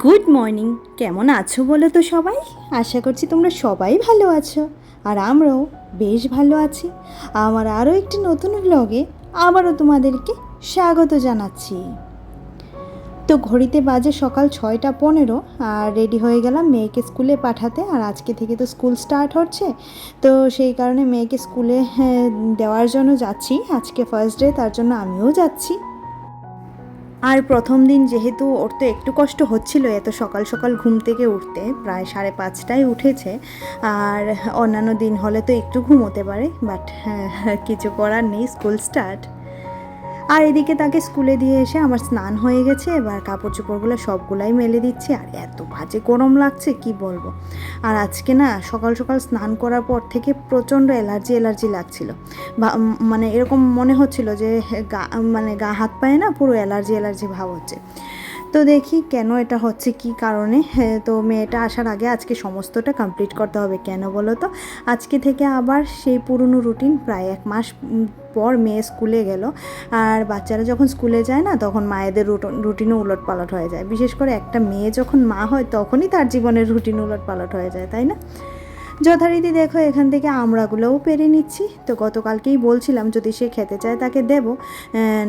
Good morning কেমন আছো বলো তো সবাই? আশা করছি তোমরা সবাই ভালো আছো। আর আমরাও বেশ ভালো আছি। আমার আরও একটি নতুন ব্লগে আবারও তোমাদেরকে স্বাগত জানাচ্ছি। তো ঘড়িতে বাজে সকাল ছয়টা পনেরো আর রেডি হয়ে গেলাম মেয়েকে স্কুলে পাঠাতে। আর আজকে থেকে তো স্কুল স্টার্ট হচ্ছে। তো সেই কারণে মেয়েকে স্কুলে হ্যাঁ, দেওয়ার জন্য যাচ্ছি। আজকে ফার্স্ট ডে তার জন্য আমিও যাচ্ছি। আর প্রথম দিন যেহেতু ওর তো একটু কষ্ট হচ্ছিল এত সকাল সকাল ঘুম থেকে উঠতে, প্রায় সাড়ে পাঁচটায় উঠেছে। আর অন্যান্য দিন হলে তো একটু ঘুমোতে পারে বাট কিছু করার নেই স্কুল স্টার্ট আর এদিকে তাকে স্কুলে দিয়ে এসে আমার স্নান হয়ে গেছে, এবার কাপড় চোপড়গুলো সবগুলাই মেলে দিচ্ছি। আর এত বাজে গরম লাগছে, কি বলব? আর আজকে না, সকাল সকাল স্নান করার পর থেকে প্রচণ্ড অ্যালার্জি অ্যালার্জি লাগছিল। মানে এরকম মনে হচ্ছিল যে, গা মানে গা, হাত পায়ে না পুরো অ্যালার্জি অ্যালার্জি ভাব হচ্ছে। তো দেখি কেন এটা হচ্ছে কি কারণে? হ্যাঁ, তো মেয়েটা আসার আগে আজকে সমস্তটা কমপ্লিট করতে হবে কেন বলো তো? আজকে থেকে আবার সেই পুরনো রুটিন প্রায় এক মাস পর মেয়ে স্কুলে গেল। আর বাচ্চারা যখন স্কুলে যায় না তখন মায়েদের রুটিনও উলট পালট হয়ে যায়। বিশেষ করে একটা মেয়ে যখন মা হয় তখনই তার জীবনের রুটিন উলট পালট হয়ে যায় তাই না? যথারীতি দেখো, এখান থেকে আমড়াগুলোও পেরে নিচ্ছি। তো গতকালকেই বলছিলাম যদি সে খেতে চায় তাকে দেব।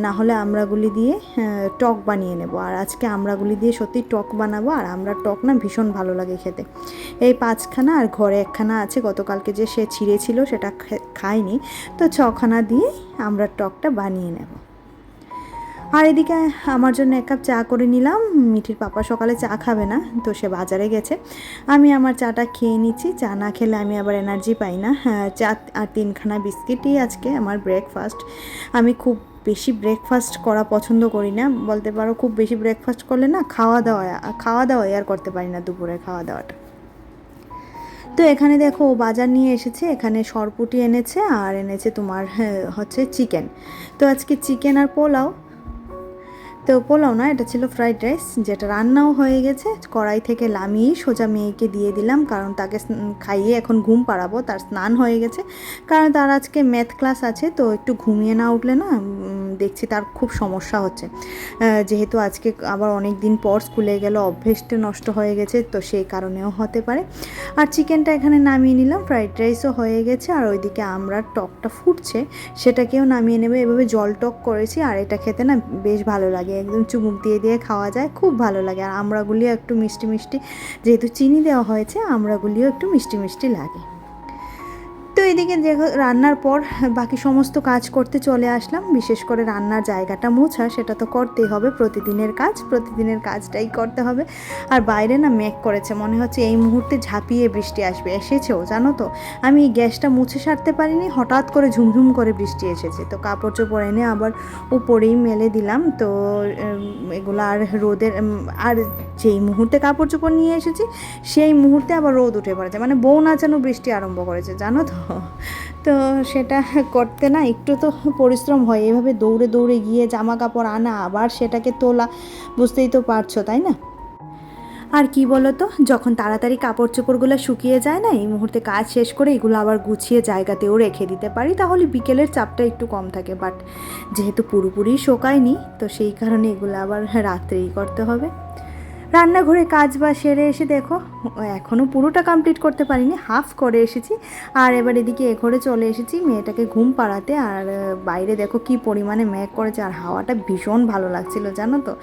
না হলে আমড়াগুলি দিয়ে টক বানিয়ে নেব। আর আজকে আমড়াগুলি দিয়ে সত্যি টক বানাবো, আর আমরা টক না ভীষণ ভালো লাগে খেতে। এই পাঁচখানা আর ঘরে একখানা আছে, গতকালকে যে সে ছিঁড়েছিল সেটা খায়নি। তো ছখানা দিয়ে আমরা টকটা বানিয়ে নেব। আর এদিকে আমার জন্য এক কাপ চা করে নিলাম। মিঠির পাপা সকালে চা খাবে না তো সে বাজারে গেছে। আমি আমার চাটা খেয়ে নিচ্ছি চা না খেলে আমি আবার এনার্জি পাই না। হ্যাঁ, চা আর তিনখানা বিস্কিটই আজকে আমার ব্রেকফাস্ট আমি খুব বেশি ব্রেকফাস্ট করা পছন্দ করি না। বলতে পারো খুব বেশি ব্রেকফাস্ট করলে না খাওয়া দাওয়া খাওয়া দাওয়া আর করতে পারি না দুপুরে খাওয়া দাওয়াটা। তো এখানে দেখো ও বাজার নিয়ে এসেছে এখানে সরপুটি এনেছে আর এনেছে তোমার হ্যাঁ, হচ্ছে চিকেন তো আজকে চিকেন আর পোলাও তো পোলাও না, এটা ছিল ফ্রাইড রাইস যেটা রান্নাও হয়ে গেছে। কড়াই থেকে নামিয়ে সোজা মেয়েকে দিয়ে দিলাম, কারণ তাকে খাইয়ে এখন ঘুম পাড়াবো, তার স্নান হয়ে গেছে। কারণ তার আজকে ম্যাথ ক্লাস আছে, তো একটু ঘুমিয়ে না উঠলে না দেখছি তার খুব সমস্যা হচ্ছে। যেহেতু আজকে আবার অনেক দিন পর স্কুলে গেল, অভ্যেসটা নষ্ট হয়ে গেছে, তো সেই কারণেও হতে পারে। আর চিকেনটা এখানে নামিয়ে নিলাম ফ্রাইড রাইসও হয়ে গেছে, আর ওইদিকে আমরা টকটা ফুটছে, সেটাকেও নামিয়ে নেবে। এভাবে জল টক করেছি, আর এটা খেতে না বেশ ভালো লাগে, একদম চুমুক দিয়ে দিয়ে খাওয়া যায়, খুব ভালো লাগে। আর আমড়াগুলিও একটু মিষ্টি মিষ্টি, যেহেতু চিনি দেওয়া হয়েছে আমড়াগুলিও একটু মিষ্টি মিষ্টি লাগে। তো এদিকে দেখো, রান্নার পর বাকি সমস্ত কাজ করতে চলে আসলাম। বিশেষ করে রান্নার জায়গাটা মোছা, সেটা তো করতেই হবে। প্রতিদিনের কাজ, প্রতিদিনের কাজটাই করতে হবে। আর বাইরে না মেঘ করেছে, মনে হচ্ছে এই মুহূর্তে ঝাঁপিয়ে বৃষ্টি আসবে। এসেছেও, জানো তো? আমি এই গ্যাসটা মুছে সারতে পারিনি, হঠাৎ করে ঝুমঝুম করে বৃষ্টি এসেছে। তো কাপড় চোপড় এনে আবার উপরেই মেলে দিলাম। তো এগুলো আর রোদের আর যেই মুহূর্তে কাপড় চোপড় নিয়ে এসেছি, সেই মুহূর্তে আবার রোদ উঠে পড়েছে। মানে বউ নাচানো বৃষ্টি আরম্ভ করেছে, জানো তো? তো সেটা করতে না একটু তো পরিশ্রম হয়। এভাবে দৌড়ে দৌড়ে গিয়ে জামা কাপড় আনা, আবার সেটাকে তোলা, বুঝতেই তো পারছ, তাই না? আর কি বলো তো যখন তাড়াতাড়ি কাপড় চোপড়গুলো শুকিয়ে যায় না, এই মুহূর্তে কাজ শেষ করে এগুলো আবার গুছিয়ে জায়গাতেও রেখে দিতে পারি, তাহলে বিকেলের চাপটা একটু কম থাকে। বাট যেহেতু পুরোপুরি শোকায়নি, তো সেই কারণে এগুলো আবার রাত্রেই করতে হবে। রান্নাঘরে কাজ বা সেরে এসে দেখো এখনও পুরোটা কমপ্লিট করতে পারিনি হাফ করে এসেছি। আর এবার এদিকে এ ঘরে চলে এসেছি, মেয়েটাকে ঘুম পাড়াতে। আর বাইরে দেখো কি পরিমাণে মেঘ করেছে, আর হাওয়াটা ভীষণ ভালো লাগছিল, জানো তো?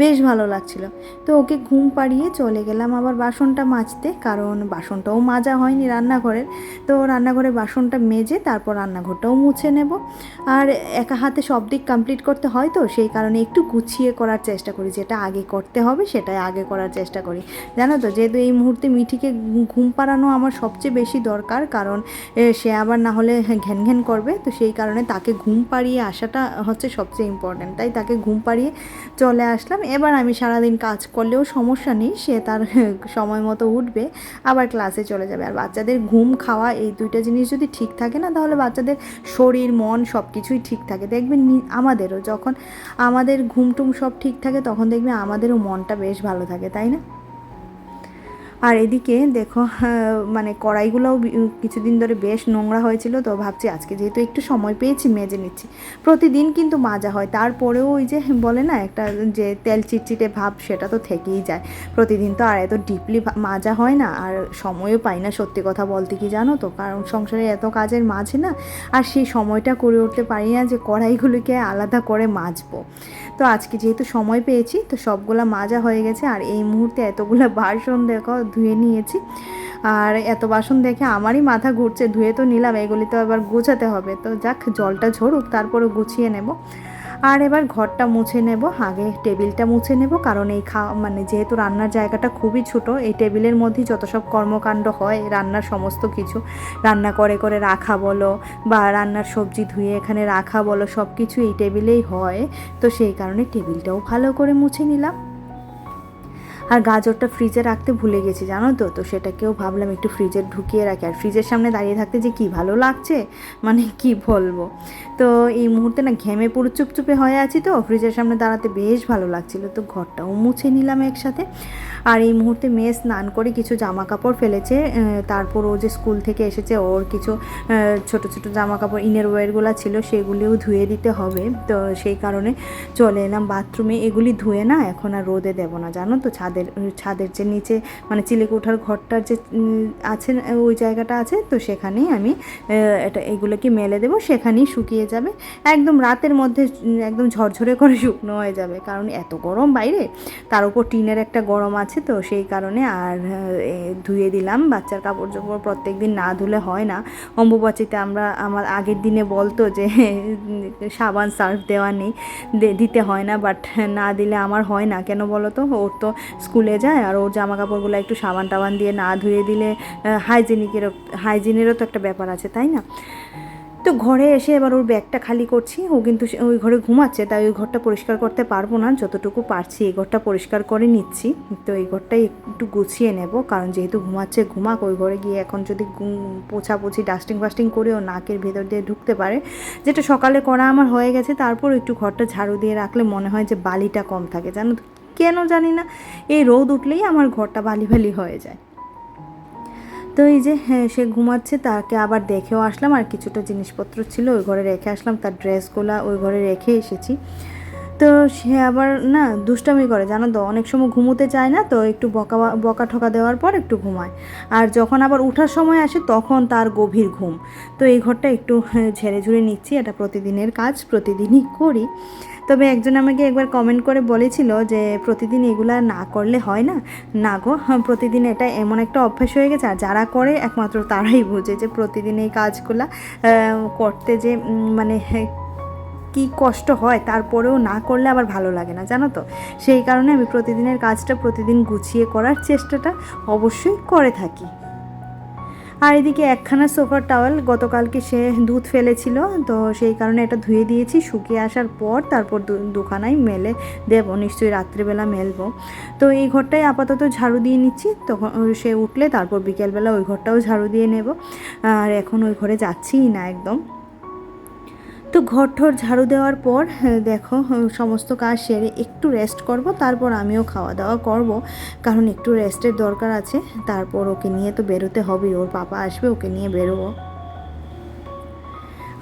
বেশ ভালো লাগছিল। তো ওকে ঘুম পাড়িয়ে চলে গেলাম আবার বাসনটা মাজতে, কারণ বাসনটাও মাজা হয়নি রান্নাঘরের। তো রান্নাঘরে বাসনটা মেজে তারপর রান্নাঘরটাও মুছে নেব। আর একা হাতে সব দিক কমপ্লিট করতে হয় তো, সেই কারণে একটু গুছিয়ে করার চেষ্টা করি, যেটা আগে করতে হবে সেটাই আগে করার চেষ্টা করি। জানো তো, যেহেতু এই মুহূর্তে মিঠিকে ঘুম পাড়ানো আমার সবচেয়ে বেশি দরকার, কারণ সে আবার না হলে ঘ্যান ঘ্যান করবে, তো সেই কারণে তাকে ঘুম পাড়িয়ে আসাটা হচ্ছে সবচেয়ে ইম্পর্ট্যান্ট তাই তাকে ঘুম পাড়িয়ে চলে আসলাম। এবার আমি সারাদিন কাজ করলেও সমস্যা নেই, সে তার সময় মতো উঠবে, আবার ক্লাসে চলে যাবে। আর বাচ্চাদের ঘুম খাওয়া এই দুইটা জিনিস যদি ঠিক থাকে না, তাহলে বাচ্চাদের শরীর, মন সব কিছুই ঠিক থাকে। দেখবেন আমাদেরও যখন আমাদের ঘুম টুম সব ঠিক থাকে, তখন দেখবে আমাদেরও মনটা বেশ ভালো তাই না? আর এদিকে দেখো মানে কড়াইগুলোও কিছুদিন ধরে বেশ নোংরা হয়েছিল, তো ভাবছি আজকে যেহেতু একটু সময় পেয়েছি, মেজে নিচ্ছি। প্রতিদিন কিন্তু মাজা হয়, তারপরেও ওই যে বলে না, একটা যে তেল চিটচিটে ভাব, সেটা তো থেকেই যায়। প্রতিদিন তো আর এত ডিপলি মাজা হয় না, আর সময়ও পাই না, সত্যি কথা বলতে কি জানো তো? কারণ সংসারে এত কাজের মাঝে না, আর সেই সময়টা করে উঠতে পারি না যে কড়াইগুলোকে আলাদা করে মাজবো। তো আজকে যেহেতু সময় পেয়েছি, তো সবগুলা মাজা হয়ে গেছে আর এই মুহূর্তে এতগুলো বাসন দেখো ধুয়ে নিয়েছি। আর এত বাসন দেখে আমারই মাথা ঘুরছে, ধুয়ে তো নিলাম, এগুলি তো আবার গোছাতে হবে। তো যাক, জলটা ঝরুক তারপরে গুছিয়ে নেব। আর এবার ঘরটা মুছে নেব, আগে টেবিলটা মুছে নেব, কারণ এই খা মানে যেহেতু রান্নার জায়গাটা খুবই ছোট, এই টেবিলের মধ্যেই যত সব কর্মকাণ্ড হয়, রান্নার সমস্ত কিছু, রান্না করে করে রাখা বলো বা রান্নার সবজি ধুয়ে এখানে রাখা বলো সব কিছু এই টেবিলেই হয়। তো সেই কারণে টেবিলটাও ভালো করে মুছে নিলাম। আর গাজরটা ফ্রিজে রাখতে ভুলে গেছি, জানো তো? তো সেটাকেও ভাবলাম একটু ফ্রিজে ঢুকিয়ে রাখি। আর ফ্রিজের সামনে দাঁড়িয়ে থাকতে যে কি ভালো লাগছে? মানে কি বলব? তো এই মুহূর্তে না ঘেমে পুরো চুপচুপে হয়ে আছি তো। ফ্রিজের সামনে দাঁড়াতে বেশ ভালো লাগছিল। তো ঘরটাও মুছে নিলাম একসাথে। আর এই মুহূর্তে মেয়ে স্নান করে কিছু জামা কাপড় ফেলেছে তারপর ও যে স্কুল থেকে এসেছে, ওর কিছু ছোট ছোট জামা কাপড় ইনার ওয়্যারগুলো ছিল, সেগুলিও ধুয়ে দিতে হবে। তো সেই কারণে চলে এলাম বাথরুমে এগুলি ধুয়ে না এখন আর রোদে দেবো না, জানো তো? ছাদের ছাদের যে নিচে মানে চিলেকে ওঠার ঘরটার যে আছে, ওই জায়গাটা আছে, তো সেখানেই আমি এটা, এগুলোকে মেলে দেবো, সেখানেই শুকিয়ে যাবে। একদম রাতের মধ্যে একদম ঝরঝরে করে শুকনো হয়ে যাবে, কারণ এত গরম বাইরে। তার উপর টিনের একটা গরম আছে, তো সেই কারণে আর ধুয়ে দিলাম। বাচ্চার কাপড় চোপড় প্রত্যেক দিন না ধুলে হয় না। অম্বুবাচিতে আমরা, আমার আগের দিনে বলতো যে, সাবান সার্ফ দেওয়া নেই দিতে হয় না, বাট না দিলে আমার হয় না। কেন বলো তো ওর তো স্কুলে যায় আর ওর জামা কাপড়গুলো একটু সাবান টাবান দিয়ে না ধুয়ে দিলে হাইজেনিকেরও, হাইজিনেরও তো একটা ব্যাপার আছে, তাই না? তো ঘরে এসে এবার ওর ব্যাগটা খালি করছি, ও কিন্তু ওই ঘরে ঘুমাচ্ছে, তাই ওই ঘরটা পরিষ্কার করতে পারব না, যতটুকু পারছি এই ঘরটা পরিষ্কার করে নিচ্ছি। তো এই ঘরটাই একটু গুছিয়ে নেব, কারণ যেহেতু ঘুমাচ্ছে, ঘুমাক, ওই ঘরে গিয়ে এখন যদি পোছাপুছি, ডাস্টিং ফাস্টিং করে ও নাকের ভেতর দিয়ে ঢুকতে পারে, যেটা সকালে করা আমার হয়ে গেছে, তারপর একটু ঘরটা ঝাড়ু দিয়ে রাখলে মনে হয় যে বালিটা কম থাকে, জানো তো? কেন জানি না এই রোদ উঠলেই আমার ঘরটা বালি বালি হয়ে যায়। তো এই যে হ্যাঁ সে ঘুমাচ্ছে তাকে আবার দেখেও আসলাম আর কিছুটা জিনিসপত্র ছিল ওই ঘরে রেখে আসলাম তার ড্রেসগুলো ওই ঘরে রেখে এসেছি। তো সে আবার না দুষ্টামি করে জানো তো অনেক সময় ঘুমোতে চায় না তো একটু বকা বকা ঠকা দেওয়ার পর একটু ঘুমায়। আর যখন আবার ওঠার সময় আসে তখন তার গভীর ঘুম। তো এই ঘরটা একটু হ্যাঁ, ঝেড়ে ঝুড়ে নিচ্ছি এটা প্রতিদিনের কাজ প্রতিদিনই করি। তবে একজন আমাকে একবার কমেন্ট করে বলেছিল যে প্রতিদিন এগুলা না করলে হয় না? না গো হ্যাঁ, প্রতিদিন এটা এমন একটা অভ্যাস হয়ে গেছে আর যারা করে একমাত্র তারাই বোঝে যে প্রতিদিন এই কাজগুলা করতে যে মানে হ্যাঁ, কি কষ্ট হয় তারপরেও না করলে আবার ভালো লাগে না জানো তো? সেই কারণে আমি প্রতিদিনের কাজটা প্রতিদিন গুছিয়ে করার চেষ্টাটা অবশ্যই করে থাকি। আর এদিকে একখানা সোফার টাওয়েল, গতকালকে সে দুধ ফেলেছিল, তো সেই কারণে এটা ধুয়ে দিয়েছি। শুকিয়ে আসার পর তারপর দু- দুখানাই মেলে দেব, নিশ্চয়ই রাত্রেবেলা মেলবো। তো এই ঘরটাই আপাতত ঝাড়ু দিয়ে নিচ্ছি, তখন সে উঠলে তারপর বিকেলবেলা ওই ঘরটাও ঝাড়ু দিয়ে নেব। আর এখন ওই ঘরে যাচ্ছিই না একদম। তো ঘর ঠর ঝাড়ু দেওয়ার পর হ্যাঁ, দেখো সমস্ত কাজ সেরে একটু রেস্ট করব তারপর আমিও খাওয়া দাওয়া করব। কারণ একটু রেস্টের দরকার আছে তারপর ওকে নিয়ে তো বেরোতে হবে ওর পাপা আসবে ওকে নিয়ে বেরোবো।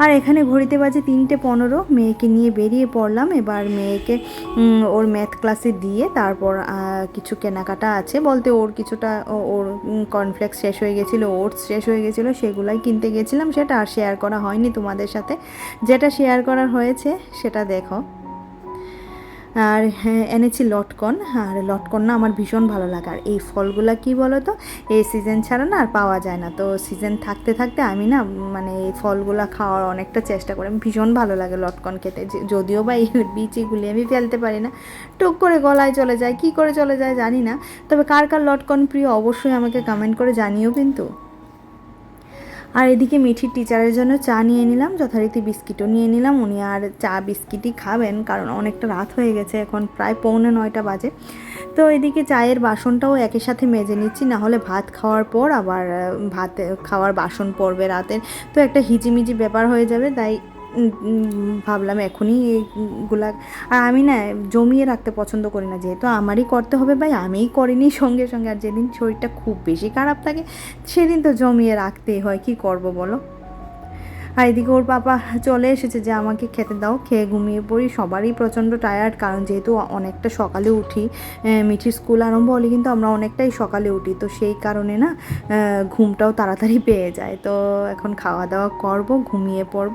আর এখানে ঘড়িতে বাজে তিনটে পনেরো। মেয়েকে নিয়ে বেরিয়ে পড়লাম। এবার মেয়েকে ওর ম্যাথ ক্লাসে দিয়ে তারপর কিছু কেনাকাটা আছে বলতে ওর কিছুটা ওর কর্নফ্লেক্স শেষ হয়ে গেছিল ওটস শেষ হয়ে গেছিল, সেগুলাই কিনতে গেছিলাম। সেটা আর শেয়ার করা হয়নি তোমাদের সাথে। যেটা শেয়ার করার হয়েছে, সেটা দেখো। আর হ্যাঁ এনেছি লটকন। আর লটকন না আমার ভীষণ ভালো লাগে। আর এই ফলগুলো কি বলো তো এই সিজন ছাড়া না আর পাওয়া যায় না। তো সিজন থাকতে থাকতে আমি না মানে এই ফলগুলো খাওয়ার অনেকটা চেষ্টা করি। ভীষণ ভালো লাগে লটকন খেতে। যদিও বা এই বিচিগুলি আমি ফেলতে পারি না। টুক করে গলায় চলে যায়, কি করে চলে যায় জানি না। তবে কার কার লটকন প্রিয় অবশ্যই আমাকে কমেন্ট করে জানিও কিন্তু। আর এদিকে মিঠির টিচারের জন্য চা নিয়ে নিলাম, যথারীতি বিস্কিটও নিয়ে নিলাম। উনি আর চা, বিস্কিটই খাবেন, কারণ অনেকটা রাত হয়ে গেছে, এখন প্রায় পৌনে নয়টা বাজে। তো এদিকে চায়ের বাসনটাও একই সাথে মেজে নিচ্ছি, না হলে ভাত খাওয়ার পর আবার, ভাত, খাওয়ার বাসন পড়বে রাতের। তো একটা হিজিমিজি ব্যাপার হয়ে যাবে, তাই ভাবলাম এখনই এইগুলা। আর আমি না জমিয়ে রাখতে পছন্দ করি না, যেহেতু আমারই করতে হবে ভাই, আমিই করিনি সঙ্গে সঙ্গে। আর যেদিন শরীরটা খুব বেশি খারাপ থাকে, সেদিন তো জমিয়ে রাখতেই হয়, কি করব বলো? আর এদিকে ওর পাপা চলে এসেছে যে আমাকে খেতে দাও, খেয়ে ঘুমিয়ে পড়ি। সবারই প্রচণ্ড টায়ার্ড কারণ যেহেতু অনেকটা সকালে উঠি মিঠির স্কুল আরম্ভ হলে কিন্তু আমরা অনেকটাই সকালে উঠি। তো সেই কারণে না ঘুমটাও তাড়াতাড়ি পেয়ে যায়। তো এখন খাওয়া দাওয়া করব, ঘুমিয়ে পড়ব।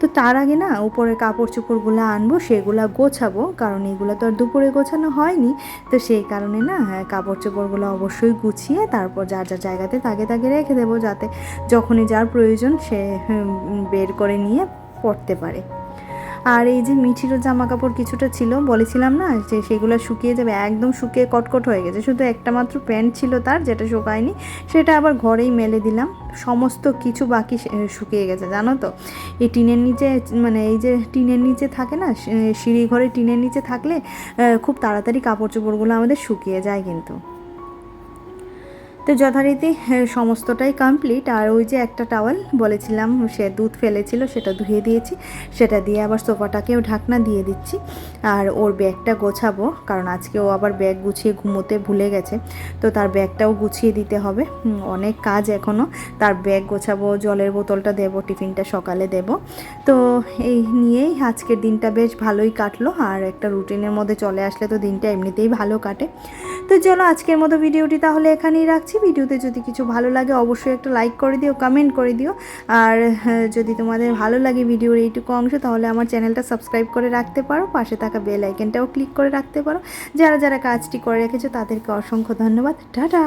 তো তার আগে না উপরে কাপড় চোপড়গুলো আনব, সেগুলো গোছাবো, কারণ এগুলো তো আর দুপুরে গোছানো হয়নি। তো সেই কারণে না কাপড় চোপড়গুলো অবশ্যই গুছিয়ে তারপর যার যার জায়গাতে তাকে তাকে রেখে দেবো যাতে যখনই যার প্রয়োজন সে বের করে নিয়ে পরতে পারে। আর এই যে মিঠিরও জামা কাপড় কিছুটা ছিল, বলেছিলাম না যে সেগুলো শুকিয়ে যাবে, একদম শুকিয়ে কটকট হয়ে গেছে। শুধু একটা মাত্র প্যান্ট ছিল তার, যেটা শুকায়নি, সেটা আবার ঘরেই মেলে দিলাম। সমস্ত কিছু বাকি শুকিয়ে গেছে, জানো তো? এই টিনের নিচে মানে এই যে টিনের নিচে থাকে না সিঁড়ি ঘরে টিনের নিচে থাকলে খুব তাড়াতাড়ি কাপড় চোপড়গুলো আমাদের শুকিয়ে যায় কিন্তু। তো যথারীতি হ্যাঁ, সমস্তটাই কমপ্লিট আর ওই যে একটা টাওয়াল বলেছিলাম সে দুধ ফেলেছিল সেটা ধুয়ে দিয়েছি। সেটা দিয়ে আবার সোফাটাকেও ঢাকনা দিয়ে দিচ্ছি। আর ওর ব্যাগটা গোছাবো কারণ আজকে ও আবার ব্যাগ গুছিয়ে ঘুমোতে ভুলে গেছে। তো তার ব্যাগটাও গুছিয়ে দিতে হবে। অনেক কাজ এখনও তার ব্যাগ গোছাবো জলের বোতলটা দেবো টিফিনটা সকালে দেব। তো এই নিয়েই আজকের দিনটা বেশ ভালোই কাটলো। আর একটা রুটিনের মধ্যে চলে আসলে তো দিনটা এমনিতেই ভালো কাটে। তো চলো আজকের মতো ভিডিওটি তাহলে এখানেই রাখছি। ভিডিওতে যদি কিছু ভালো লাগে অবশ্যই একটা লাইক করে দিও কমেন্ট করে দিও। আর হ্যাঁ, যদি তোমাদের ভালো লাগে ভিডিওর এইটুকু অংশ তাহলে আমার চ্যানেলটা সাবস্ক্রাইব করে রাখতে পারো পাশে থাকা বেল আইকনটাও ক্লিক করে রাখতে পারো। যারা যারা কাজটি করে রেখেছো তাদেরকে অসংখ্য ধন্যবাদ। টাটা!